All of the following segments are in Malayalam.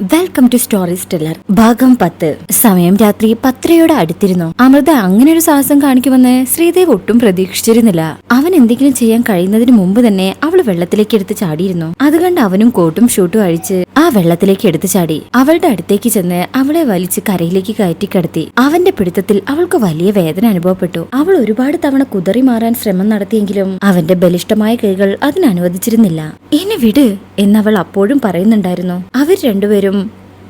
വെൽക്കം ടു സ്റ്റോറി സ്റ്റെല്ലർ ഭാഗം പത്ത്. സമയം രാത്രി പത്രയോട് അടുത്തിരുന്നു. അമൃത അങ്ങനെ ഒരു സാഹസം കാണിക്കുമെന്ന് ശ്രീദേവ് ഒട്ടും പ്രതീക്ഷിച്ചിരുന്നില്ല. അവൻ എന്തെങ്കിലും ചെയ്യാൻ കഴിയുന്നതിന് മുമ്പ് തന്നെ അവൾ വെള്ളത്തിലേക്ക് എടുത്ത് ചാടിയിരുന്നു. അത് കണ്ട് അവനും കോട്ടും ഷൂട്ടും അഴിച്ച് ആ വെള്ളത്തിലേക്ക് എടുത്തു ചാടി. അവളുടെ അടുത്തേക്ക് ചെന്ന് അവളെ വലിച്ച് കരയിലേക്ക് കയറ്റി കിടത്തി. അവന്റെ പിടുത്തത്തിൽ അവൾക്ക് വലിയ വേദന അനുഭവപ്പെട്ടു. അവൾ ഒരുപാട് തവണ കുതറി മാറാൻ ശ്രമം നടത്തിയെങ്കിലും അവന്റെ ബലിഷ്ടമായ കൈകൾ അതിനനുവദിച്ചിരുന്നില്ല എന്നെ വിട് എന്നവൾ അപ്പോഴും പറയുന്നുണ്ടായിരുന്നു. അവർ രണ്ടുപേരും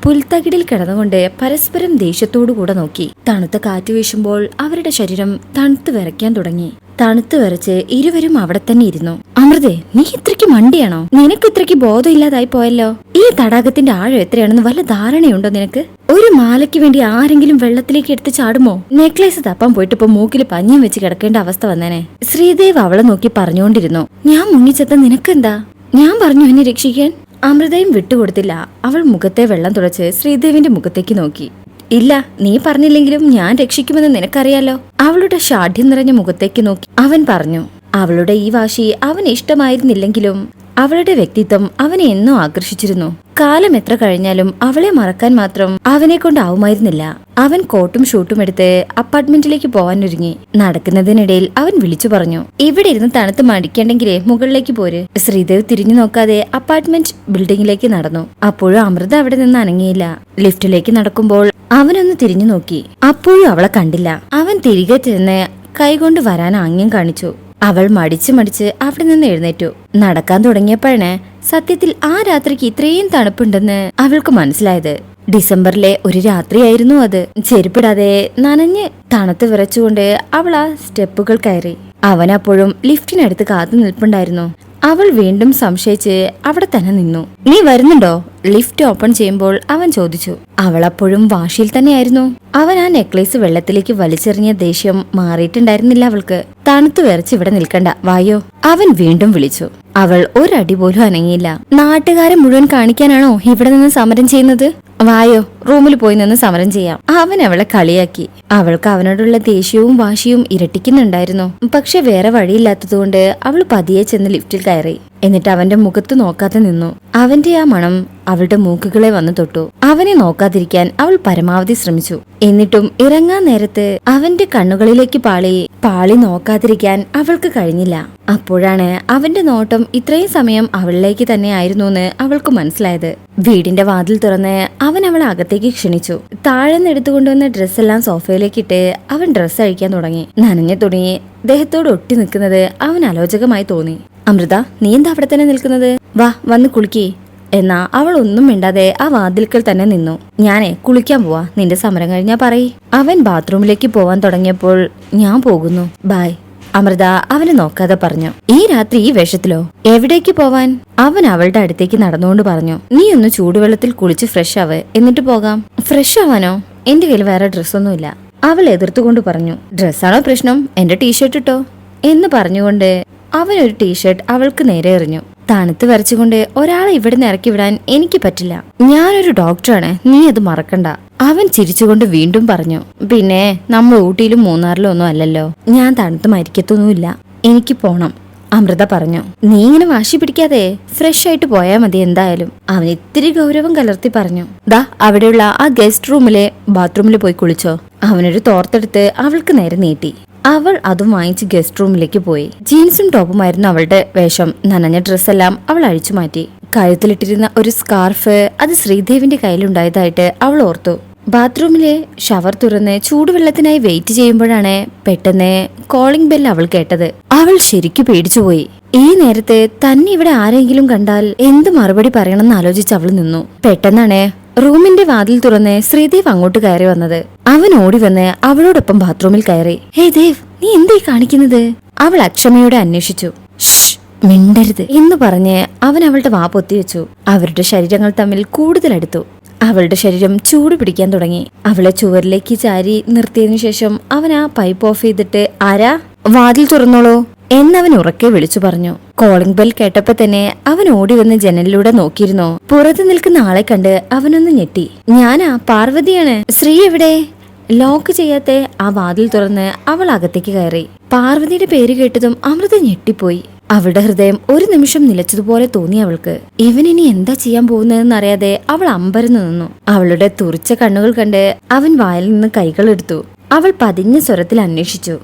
പുൽത്തകിടിൽ കിടന്നുകൊണ്ട് പരസ്പരം ദേഷ്യത്തോടു കൂടെ നോക്കി. തണുത്ത കാറ്റ് വീശുമ്പോൾ അവരുടെ ശരീരം തണുത്ത് വിറയ്ക്കാൻ തുടങ്ങി. തണുത്ത് വിറച്ച് ഇരുവരും അവിടെ തന്നെ ഇരുന്നു. അമൃതേ നീ ഇത്രയ്ക്ക് മണ്ടിയാണോ? നിനക്ക് ഇത്രയ്ക്ക് ബോധമില്ലാതായി പോയല്ലോ. ഈ തടാകത്തിന്റെ ആഴം എത്രയാണെന്ന് വല്ല ധാരണയുണ്ടോ നിനക്ക്? ഒരു മാലയ്ക്ക് വേണ്ടി ആരെങ്കിലും വെള്ളത്തിലേക്ക് എടുത്ത് ചാടുമോ? നെക്ലേസ് തപ്പാൻ പോയിട്ട് മൂക്കിൽ പഞ്ഞിയും വെച്ച് കിടക്കേണ്ട അവസ്ഥ വന്നേനെ. ശ്രീദേവ് അവളെ നോക്കി പറഞ്ഞുകൊണ്ടിരുന്നു. ഞാൻ മുങ്ങിച്ചെത്ത നിനക്കെന്താ? ഞാൻ പറഞ്ഞു എന്നെ രക്ഷിക്കാൻ. അമൃതയും വിട്ടുകൊടുത്തില്ല. അവൾ മുഖത്തെ വെള്ളം തുടച്ച് ശ്രീദേവിന്റെ മുഖത്തേക്ക് നോക്കി. ഇല്ല നീ പറഞ്ഞില്ലെങ്കിലും ഞാൻ രക്ഷിക്കുമെന്ന് നിനക്കറിയാലോ? അവളുടെ ഷാഠ്യം നിറഞ്ഞ മുഖത്തേക്ക് നോക്കി അവൻ പറഞ്ഞു അവളുടെ ഈ വാശി അവൻ ഇഷ്ടമായിരുന്നില്ലെങ്കിലും അവളുടെ വ്യക്തിത്വം അവനെ എന്നും ആകർഷിച്ചിരുന്നു. കാലം എത്ര കഴിഞ്ഞാലും അവളെ മറക്കാൻ മാത്രം അവനെ കൊണ്ടാവുമായിരുന്നില്ല അവൻ കോട്ടും ഷൂട്ടും എടുത്ത് അപ്പാർട്ട്മെന്റിലേക്ക് പോവാൻ ഒരുങ്ങി നടക്കുന്നതിനിടയിൽ അവൻ വിളിച്ചു പറഞ്ഞു ഇവിടെ ഇരുന്ന് തണുത്ത് മടിക്കണ്ടെങ്കിലേ മുകളിലേക്ക് പോര്. ശ്രീദേവ് തിരിഞ്ഞു നോക്കാതെ അപ്പാർട്ട്മെന്റ് ബിൽഡിംഗിലേക്ക് നടന്നു. അപ്പോഴും അമൃത അവിടെ നിന്ന് അനങ്ങിയില്ല. ലിഫ്റ്റിലേക്ക് നടക്കുമ്പോൾ അവനൊന്ന് തിരിഞ്ഞു നോക്കി. അപ്പോഴും അവളെ കണ്ടില്ല. അവൻ തിരികെ ചെന്ന് കൈകൊണ്ട് വരാൻ ആംഗ്യം കാണിച്ചു. അവൾ മടിച്ച് മടിച്ച് അവിടെ നിന്ന് എഴുന്നേറ്റു. നടക്കാൻ തുടങ്ങിയപ്പോഴാണ് സത്യത്തിൽ ആ രാത്രിക്ക് ഇത്രയും തണുപ്പുണ്ടെന്ന് അവൾക്ക് മനസ്സിലായത്. ഡിസംബറിലെ ഒരു രാത്രിയായിരുന്നു അത്. ചെരുപ്പിടാതെ നനഞ്ഞ് തണുത്ത് വിറച്ചുകൊണ്ട് അവൾ ആ സ്റ്റെപ്പുകൾ കയറി. അവൻ അപ്പോഴും ലിഫ്റ്റിനടുത്ത് കാത്തു നിൽപ്പുണ്ടായിരുന്നു. അവൾ വീണ്ടും സംശയിച്ച് അവിടെ തന്നെ നിന്നു. നീ വരുന്നുണ്ടോ? ലിഫ്റ്റ് ഓപ്പൺ ചെയ്യുമ്പോൾ അവൻ ചോദിച്ചു. അവൾ അപ്പോഴും വാശിയിൽ തന്നെയായിരുന്നു. അവൻ ആ നെക്ലേസ് വെള്ളത്തിലേക്ക് വലിച്ചെറിഞ്ഞ ദേഷ്യം മാറിയിട്ടുണ്ടായിരുന്നില്ല അവൾക്ക്. തണുത്തു വിറച്ച് ഇവിടെ നിൽക്കണ്ട വായോ. അവൻ വീണ്ടും വിളിച്ചു. അവൾ ഒരടി പോലും അനങ്ങിയില്ല. നാട്ടുകാരെ മുഴുവൻ കാണിക്കാനാണോ ഇവിടെ നിന്ന് സമരം ചെയ്യുന്നത്? വായോ റൂമിൽ പോയി നിന്ന് സമരം ചെയ്യാം. അവൻ അവളെ കളിയാക്കി. അവൾക്ക് അവനോടുള്ള ദേഷ്യവും വാശിയും ഇരട്ടിക്കുന്നുണ്ടായിരുന്നു. പക്ഷെ വേറെ വഴിയില്ലാത്തതുകൊണ്ട് അവൾ പതിയെ ചെന്ന് ലിഫ്റ്റിൽ കയറി. എന്നിട്ട് അവന്റെ മുഖത്ത് നോക്കാതെ നിന്നു. അവന്റെ ആ മണം അവളുടെ മൂക്കുകളെ വന്നു തൊട്ടു. അവനെ നോക്കാതിരിക്കാൻ അവൾ പരമാവധി ശ്രമിച്ചു. എന്നിട്ടും ഇറങ്ങാൻ നേരത്ത് അവന്റെ കണ്ണുകളിലേക്ക് പാളി പാളി നോക്കാതിരിക്കാൻ അവൾക്ക് കഴിഞ്ഞില്ല. അപ്പോഴാണ് അവന്റെ നോട്ടം ഇത്രയും സമയം അവളിലേക്ക് തന്നെ ആയിരുന്നു എന്ന് അവൾക്ക് മനസ്സിലായത്. വീടിന്റെ വാതിൽ തുറന്ന് അവൻ അവളെ അകത്തേക്ക് ക്ഷണിച്ചു. താഴെ നിന്ന് എടുത്തുകൊണ്ടുവന്ന ഡ്രസ്സെല്ലാം സോഫയിലേക്ക് ഇട്ട് അവൻ ഡ്രസ്സ് അഴിക്കാൻ തുടങ്ങി. നനഞ്ഞ തുണി ദേഹത്തോട് ഒട്ടി നിൽക്കുന്നത് അവൻ അലോചകമായി തോന്നി. അമൃത നീ എന്താ അവിടെ തന്നെ നിൽക്കുന്നത്? വാ വന്ന് കുളിക്കേ. എന്നാ അവൾ ഒന്നും മിണ്ടാതെ ആ വാതിൽക്കൽ തന്നെ നിന്നു. ഞാനേ കുളിക്കാൻ പോവാ. നിന്റെ സമരം കഴിഞ്ഞാ പറയ്. അവൻ ബാത്റൂമിലേക്ക് പോവാൻ തുടങ്ങിയപ്പോൾ ഞാൻ പോകുന്നു. ബായ്. അമൃത അവനെ നോക്കാതെ പറഞ്ഞു. ഈ രാത്രി ഈ വേഷത്തിലോ? എവിടേക്ക് പോവാൻ? അവൻ അവളുടെ അടുത്തേക്ക് നടന്നുകൊണ്ട് പറഞ്ഞു. നീ ഒന്ന് ചൂടുവെള്ളത്തിൽ കുളിച്ച് ഫ്രഷ് ആവ്. എന്നിട്ട് പോകാം. ഫ്രഷ് ആവാനോ? എന്റെ കയ്യിൽ വേറെ ഡ്രസ്സൊന്നുമില്ല അവൾ എതിർത്തുകൊണ്ട് പറഞ്ഞു. ഡ്രസ്സാണോ പ്രശ്നം? എന്റെ ടീഷർട്ട് ഇട്ടോ? എന്ന് പറഞ്ഞുകൊണ്ട് അവൻ ഒരു ടീഷർട്ട് അവൾക്ക് നേരെ എറിഞ്ഞു. തണുത്ത് വരച്ചുകൊണ്ട് ഒരാളെ ഇവിടുന്ന് ഇറക്കി വിടാൻ എനിക്ക് പറ്റില്ല. ഞാനൊരു ഡോക്ടറാണ് നീ അത് മറക്കണ്ട. അവൻ ചിരിച്ചുകൊണ്ട് വീണ്ടും പറഞ്ഞു പിന്നെ നമ്മൾ ഊട്ടിയിലും മൂന്നാറിലും ഒന്നും അല്ലല്ലോ. ഞാൻ തണുത്ത് മരിക്കത്തൊന്നുമില്ല. എനിക്ക് പോണം അമൃത പറഞ്ഞു. നീ ഇങ്ങനെ വാശി പിടിക്കാതെ ഫ്രഷ് ആയിട്ട് പോയാൽ മതി എന്തായാലും അവൻ ഇത്തിരി ഗൗരവം കലർത്തി പറഞ്ഞു. ദാ അവിടെയുള്ള ആ ഗസ്റ്റ് റൂമിലെ ബാത്റൂമിൽ പോയി കുളിച്ചോ. അവനൊരു തോർത്തെടുത്ത് അവൾക്ക് നേരെ നീട്ടി. അവൾ അതും വാങ്ങിച്ച് ഗസ്റ്റ് റൂമിലേക്ക് പോയി. ജീൻസും ടോപ്പുമായിരുന്നു അവളുടെ വേഷം. നനഞ്ഞ ഡ്രസ്സെല്ലാം അവൾ അഴിച്ചു മാറ്റി. കഴുത്തിലിട്ടിരുന്ന ഒരു സ്കാർഫ് അത് ശ്രീദേവിന്റെ കയ്യിലുണ്ടായതായിട്ട് അവൾ ഓർത്തു. ബാത്റൂമിലെ ഷവർ തുറന്ന് ചൂടുവെള്ളത്തിനായി വെയിറ്റ് ചെയ്യുമ്പോഴാണ് പെട്ടെന്ന് കോളിംഗ് ബെൽ അവൾ കേട്ടത്. അവൾ ശരിക്കു പേടിച്ചുപോയി ഈ നേരത്തെ തന്നെ ഇവിടെ ആരെങ്കിലും കണ്ടാൽ എന്ത് മറുപടി പറയണമെന്ന് ആലോചിച്ച് അവൾ നിന്നു. പെട്ടെന്നാണ് റൂമിന്റെ വാതിൽ തുറന്ന് ശ്രീദേവ് അങ്ങോട്ട് കയറി വന്നത്. അവൻ ഓടി വന്ന് അവളോടൊപ്പം ബാത്റൂമിൽ കയറി. ഹേ ദേവ് നീ എന്തായി കാണിക്കുന്നത്? അവൾ അക്ഷമയോടെ അന്വേഷിച്ചു. "ഷ്ഷ്, മിണ്ടരുത് എന്ന് പറഞ്ഞ് അവൻ അവളുടെ വാ പൊത്തിവെച്ചു അവരുടെ ശരീരങ്ങൾ തമ്മിൽ കൂടുതൽ അടുത്തു. അവളുടെ ശരീരം ചൂട് പിടിക്കാൻ തുടങ്ങി. അവളെ ചുവരിലേക്ക് ചാരി നിർത്തിയതിനു ശേഷം അവൻ ആ പൈപ്പ് ഓഫ് ചെയ്തിട്ട് ആരാ? വാതിൽ തുറന്നോളൂ എന്നവൻ ഉറക്കെ വിളിച്ചു പറഞ്ഞു. കോളിംഗ് ബെൽ കേട്ടപ്പോ തന്നെ അവൻ ഓടി വന്ന് ജനലിലൂടെ നോക്കിയിരുന്നു. പുറത്ത് നിൽക്കുന്ന ആളെ കണ്ട് അവനൊന്ന് ഞെട്ടി. ഞാനാ? പാർവതിയാണ്? ശ്രീ എവിടെ? ലോക്ക് ചെയ്യാത്ത ആ വാതിൽ തുറന്ന് അവൾ അകത്തേക്ക് കയറി. പാർവതിയുടെ പേര് കേട്ടതും അമൃത ഞെട്ടിപ്പോയി. അവളുടെ ഹൃദയം ഒരു നിമിഷം നിലച്ചതുപോലെ തോന്നി അവൾക്ക്. ഇവനിനി എന്താ ചെയ്യാൻ പോകുന്നതെന്ന് അറിയാതെ അവൾ അമ്പരന്നു നിന്നു. അവളുടെ തുറിച്ച കണ്ണുകൾ കണ്ട് അവൻ വായിൽ നിന്ന് കൈകൾ എടുത്തു. അവൾ പതിഞ്ഞ സ്വരത്തിൽ അന്വേഷിച്ചു.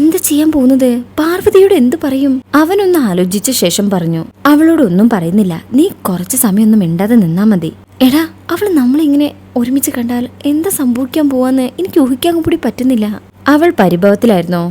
എന്ത് ചെയ്യാൻ പോകുന്നത്? പാർവതിയോട് എന്തു പറയും? അവനൊന്ന് ആലോചിച്ച ശേഷം പറഞ്ഞു അവളോട് ഒന്നും പറയുന്നില്ല. നീ കുറച്ച് സമയമൊന്നും മിണ്ടാതെ നിന്നാ മതി. എടാ അവൾ നമ്മളിങ്ങനെ ഒരുമിച്ച് കണ്ടാൽ എന്താ സംഭവിക്കാൻ പോവാന്ന് എനിക്ക് ഊഹിക്കാൻ കൂടി പറ്റുന്നില്ല. അവൾ പരിഭവത്തിലായിരുന്നോ?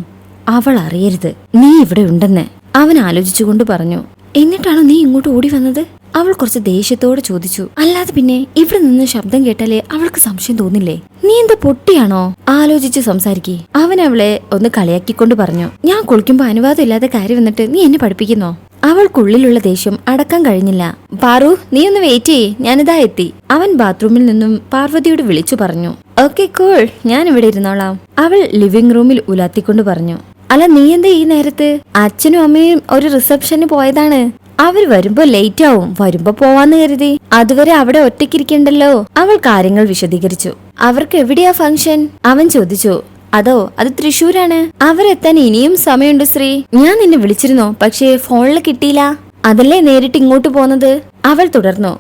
അവൾ അറിയരുത്. നീ ഇവിടെ ഉണ്ടെന്ന്. അവൻ ആലോചിച്ചുകൊണ്ട് പറഞ്ഞു എന്നിട്ടാണോ നീ ഇങ്ങോട്ട് ഓടി വന്നത്? അവൾ കുറച്ച് ദേഷ്യത്തോടെ ചോദിച്ചു. അല്ലാതെ പിന്നെ ഇവിടെ നിന്ന് ശബ്ദം കേട്ടാലേ അവൾക്ക് സംശയം തോന്നില്ലേ? നീ എന്താ പൊട്ടിയാണോ? ആലോചിച്ച് സംസാരിക്കേ. അവൻ അവളെ ഒന്ന് കളിയാക്കിക്കൊണ്ട് പറഞ്ഞു. ഞാൻ കുളിക്കുമ്പോ അനുവാദം ഇല്ലാതെ കാര്യം വന്നിട്ട് നീ എന്നെ പഠിപ്പിക്കുന്നോ? അവൾക്കുള്ളിലുള്ള ദേഷ്യം അടക്കാൻ കഴിഞ്ഞില്ല. പാറു നീ ഒന്ന് വെയിറ്റ് ചെയ്യേ. ഞാനിതാ എത്തി. അവൻ ബാത്റൂമിൽ നിന്നും പാർവതിയോട് വിളിച്ചു പറഞ്ഞു. ഓക്കെ കൂൾ ഞാൻ ഇവിടെ ഇരുന്നോളാം. അവൾ ലിവിംഗ് റൂമിൽ ഉലാത്തിക്കൊണ്ട് പറഞ്ഞു. അല്ല നീ എന്താ ഈ നേരത്ത്? അച്ഛനും അമ്മയും ഒരു റിസപ്ഷന് പോയതാണ്. അവർ വരുമ്പോ ലേറ്റ് ആവും. വരുമ്പോ പോവാന്ന് കരുതി. അതുവരെ അവിടെ ഒറ്റയ്ക്കിരിക്കണ്ടല്ലോ. അവൾ കാര്യങ്ങൾ വിശദീകരിച്ചു. അവർക്ക് എവിടെയാ ഫംഗ്ഷൻ അവൻ ചോദിച്ചു. അതോ അത് തൃശൂരാണ് അവരെത്താൻ ഇനിയും സമയമുണ്ട് ശ്രീ. ഞാൻ നിന്നെ വിളിച്ചിരുന്നോ പക്ഷേ ഫോണിൽ കിട്ടിയില്ല. അതല്ലേ നേരിട്ട് ഇങ്ങോട്ട് പോന്നത്? അവൾ തുടർന്നു.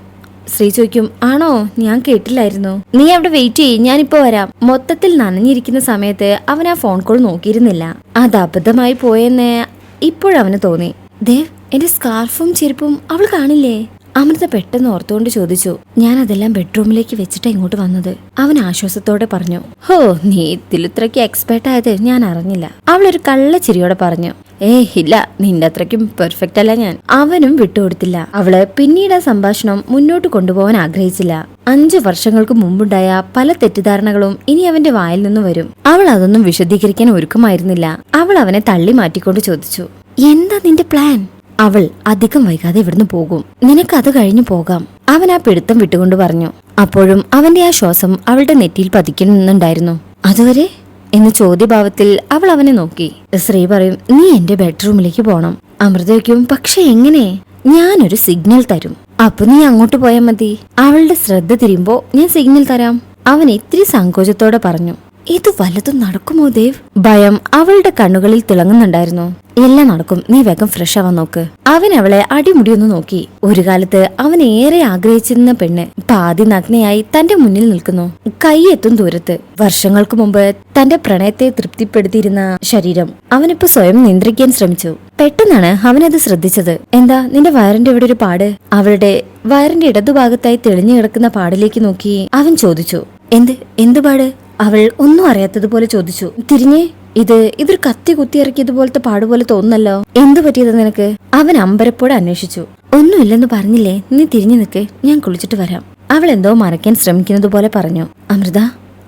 ശ്രീ ചോദിക്കും ആണോ? ഞാൻ കേട്ടില്ലായിരുന്നു. നീ അവിടെ വെയിറ്റ് ചെയ്യ് ഞാനിപ്പോ വരാം. മൊത്തത്തിൽ നനഞ്ഞിരിക്കുന്ന സമയത്ത് അവൻ ആ ഫോൺ കോൾ നോക്കിയിരുന്നില്ല. അത് അബദ്ധമായി പോയെന്ന് ഇപ്പോഴവന് തോന്നി. ദേവ് എന്റെ സ്കാർഫും ചെരുപ്പും അവൾ കാണില്ലേ? അമൃത പെട്ടെന്ന് ഓർത്തുകൊണ്ട് ചോദിച്ചു. ഞാൻ അതെല്ലാം ബെഡ്റൂമിലേക്ക് വെച്ചിട്ട് ഇങ്ങോട്ട് വന്നത്. അവൻ ആശ്വാസത്തോടെ പറഞ്ഞു. ഹോ നീ ഇതിലിത്രയ്ക്ക് എക്സ്പേർട്ട് ആയത് ഞാൻ അറിഞ്ഞില്ല. അവളൊരു കള്ള ചിരിയോടെ പറഞ്ഞു. ഏ ഇല്ല നിന്റെ അത്രയ്ക്കും പെർഫെക്റ്റ് അല്ല ഞാൻ. അവനും വിട്ടുകൊടുത്തില്ല. അവൾ പിന്നീട് ആ സംഭാഷണം മുന്നോട്ട് കൊണ്ടുപോകാൻ ആഗ്രഹിച്ചില്ല. അഞ്ചു വർഷങ്ങൾക്ക് മുമ്പുണ്ടായ പല തെറ്റിദ്ധാരണകളും ഇനി അവന്റെ വായിൽ നിന്ന് വരും. അവൾ അതൊന്നും വിശദീകരിക്കാൻ ഒരുക്കമായിരുന്നില്ല. അവൾ അവനെ തള്ളി മാറ്റിക്കൊണ്ട് ചോദിച്ചു. എന്താ നിന്റെ പ്ലാൻ അവൾ അധികം വൈകാതെ ഇവിടുന്ന് പോകും. നിനക്ക് അത് കഴിഞ്ഞു പോകാം. അവൻ ആ പിടുത്തം വിട്ടുകൊണ്ട് പറഞ്ഞു. അപ്പോഴും അവന്റെ ആ ശ്വാസം അവളുടെ നെറ്റിയിൽ പതിക്കുന്നുണ്ടായിരുന്നു അതുവരെ? എന്ന ചോദ്യഭാവത്തിൽ അവൾ അവനെ നോക്കി. ശ്രീ പറയും നീ എന്റെ ബെഡ്റൂമിലേക്ക് പോണം. അമൃതയ്ക്കും പക്ഷെ എങ്ങനെ? ഞാനൊരു സിഗ്നൽ തരും. അപ്പൊ നീ അങ്ങോട്ട് പോയാൽ മതി. അവളുടെ ശ്രദ്ധ തിരിയുമ്പോ ഞാൻ സിഗ്നൽ തരാം. അവൻ ഇത്തിരി സങ്കോചത്തോടെ പറഞ്ഞു. ഇത് വല്ലതും നടക്കുമോ ദേവ്? ഭയം അവളുടെ കണ്ണുകളിൽ തിളങ്ങുന്നുണ്ടായിരുന്നു. എല്ലാം നടക്കും. നീ വേഗം ഫ്രഷ് ആവാൻ നോക്ക്. അവൻ അവളെ അടിമുടിയൊന്ന് നോക്കി. ഒരു കാലത്ത് അവൻ ഏറെ ആഗ്രഹിച്ചിരുന്ന പെണ്ണ് പാതി നഗ്നയായി തന്റെ മുന്നിൽ നിൽക്കുന്നു. കൈയെത്തും ദൂരത്ത്. വർഷങ്ങൾക്ക് മുമ്പ് തന്റെ പ്രണയത്തെ തൃപ്തിപ്പെടുത്തിയിരുന്ന ശരീരം അവനിപ്പോ സ്വയം നിയന്ത്രിക്കാൻ ശ്രമിച്ചു. പെട്ടെന്നാണ് അവനത് ശ്രദ്ധിച്ചത്. എന്താ നിന്റെ വയറിന്റെ ഇവിടെ ഒരു പാട്? അവളുടെ വയറിന്റെ ഇടതുഭാഗത്തായി തെളിഞ്ഞു കിടക്കുന്ന പാടിലേക്ക് നോക്കി അവൻ ചോദിച്ചു. എന്ത്? എന്ത് പാട്? അവൾ ഒന്നും അറിയാത്തതുപോലെ ചോദിച്ചു തിരിഞ്ഞേ ഇത് ഇതൊരു കത്തി കുത്തിയിറക്കിയതുപോലത്തെ പാടുപോലെ തോന്നുന്നല്ലോ? എന്തു പറ്റിയത് നിനക്ക്? അവൻ അമ്പരപ്പോടെ അന്വേഷിച്ചു ഒന്നുമില്ലെന്ന് പറഞ്ഞില്ലേ? നീ തിരിഞ്ഞു നിൽക്ക് ഞാൻ കുളിച്ചിട്ട് വരാം. അവൾ എന്തോ മറയ്ക്കാൻ ശ്രമിക്കുന്നതുപോലെ പറഞ്ഞു. അമൃത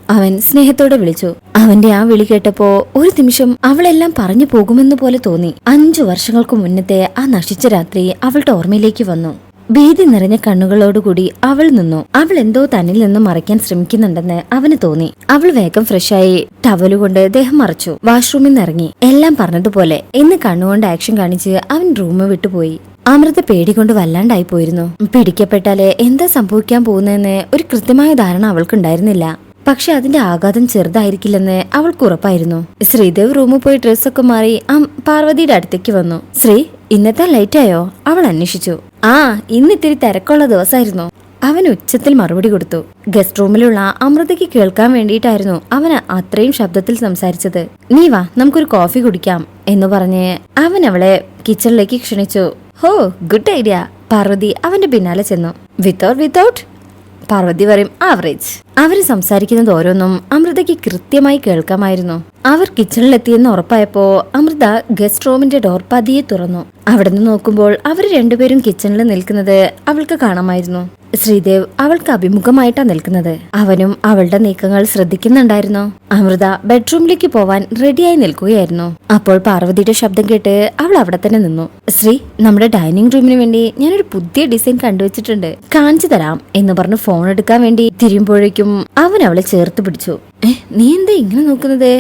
അവൻ സ്നേഹത്തോടെ വിളിച്ചു. അവന്റെ ആ വിളി കേട്ടപ്പോ ഒരു നിമിഷം അവളെല്ലാം പറഞ്ഞു പോകുമെന്ന് പോലെ തോന്നി. അഞ്ചു വർഷങ്ങൾക്ക് മുന്നത്തെ ആ നശിച്ച രാത്രി അവളുടെ ഓർമ്മയിലേക്ക് വന്നു. ഭീതി നിറഞ്ഞ കണ്ണുകളോടുകൂടി അവൾ നിന്നു. അവൾ എന്തോ തന്നിൽ നിന്ന് മറയ്ക്കാൻ ശ്രമിക്കുന്നുണ്ടെന്ന് അവന് തോന്നി. അവൾ വേഗം ഫ്രഷായി ടവലുകൊണ്ട് ദേഹം മറച്ചു. വാഷ്റൂമിൽ നിന്ന് എല്ലാം പറഞ്ഞതുപോലെ എന്ന് കണ്ണുകൊണ്ട് ആക്ഷൻ കാണിച്ച് അവൻ റൂം വിട്ടുപോയി. അമൃത പേടികൊണ്ട് വല്ലാണ്ടായി പോയിരുന്നു. പിടിക്കപ്പെട്ടാൽ എന്താ സംഭവിക്കാൻ പോകുന്നതെന്ന് ഒരു കൃത്യമായ ധാരണ അവൾക്കുണ്ടായിരുന്നില്ല. പക്ഷെ അതിന്റെ ആഘാതം ചെറുതായിരിക്കില്ലെന്ന് അവൾക്ക് ഉറപ്പായിരുന്നു. ശ്രീദേവ് റൂമിൽ പോയി ഡ്രസ്സൊക്കെ മാറി പാർവതിയുടെ അടുത്തേക്ക് വന്നു. ശ്രീ ഇന്നത്തെ ലൈറ്റായോ? അവൾ അന്വേഷിച്ചു. ആ ഇന്നിത്തിരി തിരക്കുള്ള ദിവസമായിരുന്നു. അവൻ ഉച്ചത്തിൽ മറുപടി കൊടുത്തു. ഗസ്റ്റ് റൂമിലുള്ള അമൃതയ്ക്ക് കേൾക്കാൻ വേണ്ടിയിട്ടായിരുന്നു അവന് അത്രയും ശബ്ദത്തിൽ സംസാരിച്ചത്. നീ വാ നമുക്കൊരു കോഫി കുടിക്കാം എന്ന് പറഞ്ഞ് അവൻ അവളെ കിച്ചണിലേക്ക് ക്ഷണിച്ചു. ഹോ ഗുഡ് ഐഡിയ പാർവതി അവന്റെ പിന്നാലെ ചെന്നു. വിത്തൗട്ട് വിത്തൗട്ട് പാർവതി പറയും ആവറേജ് അവർ സംസാരിക്കുന്നത് ഓരോന്നും അമൃതയ്ക്ക് കൃത്യമായി കേൾക്കാമായിരുന്നു. അവർ കിച്ചണിലെത്തിയെന്ന് ഉറപ്പായപ്പോ അമൃത ഗസ്റ്റ് റൂമിന്റെ ഡോർ പതിയെ തുറന്നു. അവിടെ നിന്ന് നോക്കുമ്പോൾ അവർ രണ്ടുപേരും കിച്ചണിൽ നിൽക്കുന്നത് അവൾക്ക് കാണാമായിരുന്നു. ശ്രീദേവ് അവൾക്ക് അഭിമുഖമായിട്ടാ നിൽക്കുന്നത്. അവനും അവളുടെ നീക്കങ്ങൾ ശ്രദ്ധിക്കുന്നുണ്ടായിരുന്നു? അമൃത ബെഡ്റൂമിലേക്ക് പോവാൻ റെഡിയായി നിൽക്കുകയായിരുന്നു. അപ്പോൾ പാർവതിയുടെ ശബ്ദം കേട്ട് അവൾ അവിടെ തന്നെ നിന്നു. ശ്രീ നമ്മുടെ ഡൈനിങ് റൂമിന് വേണ്ടി ഞാനൊരു പുതിയ ഡിസൈൻ കണ്ടുവച്ചിട്ടുണ്ട്. കാണിച്ചു തരാം എന്ന് പറഞ്ഞ് ഫോൺ എടുക്കാൻ വേണ്ടി തിരിയുമ്പോഴേക്കും അവൻ അവളെ ചേർത്ത് പിടിച്ചു. നീ എന്താ ഇങ്ങനെ നോക്കുന്നത്?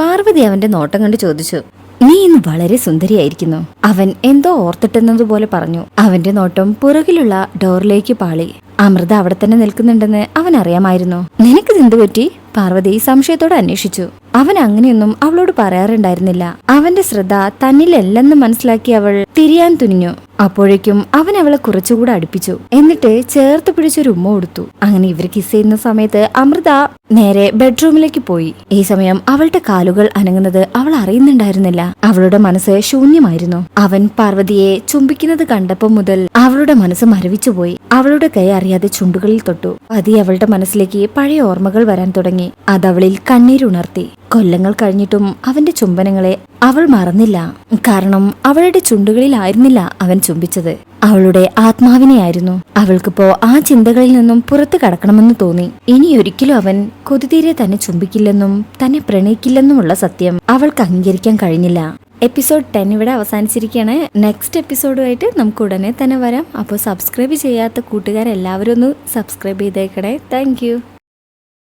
പാർവതി അവന്റെ നോട്ടം കണ്ട് ചോദിച്ചു. നീ ഇന്ന് വളരെ സുന്ദരിയായിരിക്കുന്നു. അവൻ എന്തോ ഓർത്തിട്ടെന്നതുപോലെ പറഞ്ഞു. അവന്റെ നോട്ടം പുറകിലുള്ള ഡോറിലേക്ക് പാളി. അമൃത അവിടെ തന്നെ നിൽക്കുന്നുണ്ടെന്ന് അവൻ അറിയാമായിരുന്നു. നിനക്ക് എന്ത് പറ്റി? പാർവതി സംശയത്തോടെ അന്വേഷിച്ചു. അവൻ അങ്ങനെയൊന്നും അവളോട് പറയാറുണ്ടായിരുന്നില്ല. അവന്റെ ശ്രദ്ധ തന്നിലല്ലെന്ന് മനസ്സിലാക്കി അവൾ തിരിയാൻ തുനിഞ്ഞു. അപ്പോഴേക്കും അവൻ അവളെ കുറച്ചുകൂടെ അടുപ്പിച്ചു. എന്നിട്ട് ചേർത്ത് പിടിച്ചൊരു ഉമ്മ കൊടുത്തു. അങ്ങനെ ഇവർ കിസ് ചെയ്യുന്ന സമയത്ത് അമൃത നേരെ ബെഡ്റൂമിലേക്ക് പോയി. ഈ സമയം അവളുടെ കാലുകൾ അനങ്ങുന്നത് അവൾ അറിയുന്നുണ്ടായിരുന്നില്ല. അവളുടെ മനസ്സ് ശൂന്യമായിരുന്നു. അവൻ പാർവതിയെ ചുംബിക്കുന്നത് കണ്ടപ്പോൾ മുതൽ അവളുടെ മനസ്സ് മരവിച്ചുപോയി അവളുടെ കൈ അറിയാതെ ചുണ്ടുകളിൽ തൊട്ടു. പതി അവളുടെ മനസ്സിലേക്ക് പഴയ ഓർമ്മകൾ വരാൻ തുടങ്ങി. അതവളിൽ കണ്ണീരുണർത്തി. കൊല്ലങ്ങൾ കഴിഞ്ഞിട്ടും അവന്റെ ചുംബനങ്ങളെ അവൾ മറന്നില്ല. കാരണം അവളുടെ ചുണ്ടുകളിലായിരുന്നില്ല അവൻ ചുംബിച്ചത്. അവളുടെ ആത്മാവിനെയായിരുന്നു. അവൾക്കിപ്പോ ആ ചിന്തകളിൽ നിന്നും പുറത്തു കടക്കണമെന്ന് തോന്നി. ഇനി ഒരിക്കലും അവൻ കൊതിതീരെ തന്നെ ചുംബിക്കില്ലെന്നും തന്നെ പ്രണയിക്കില്ലെന്നുമുള്ള സത്യം അവൾക്ക് അംഗീകരിക്കാൻ കഴിഞ്ഞില്ല. എപ്പിസോഡ് ടെൻ ഇവിടെ അവസാനിച്ചിരിക്കുകയാണ്. നെക്സ്റ്റ് എപ്പിസോഡുമായിട്ട് നമുക്ക് ഉടനെ തന്നെ വരാം. അപ്പോൾ സബ്സ്ക്രൈബ് ചെയ്യാത്ത കൂട്ടുകാരെല്ലാവരും ഒന്ന് സബ്സ്ക്രൈബ് ചെയ്തേക്കണേ. താങ്ക്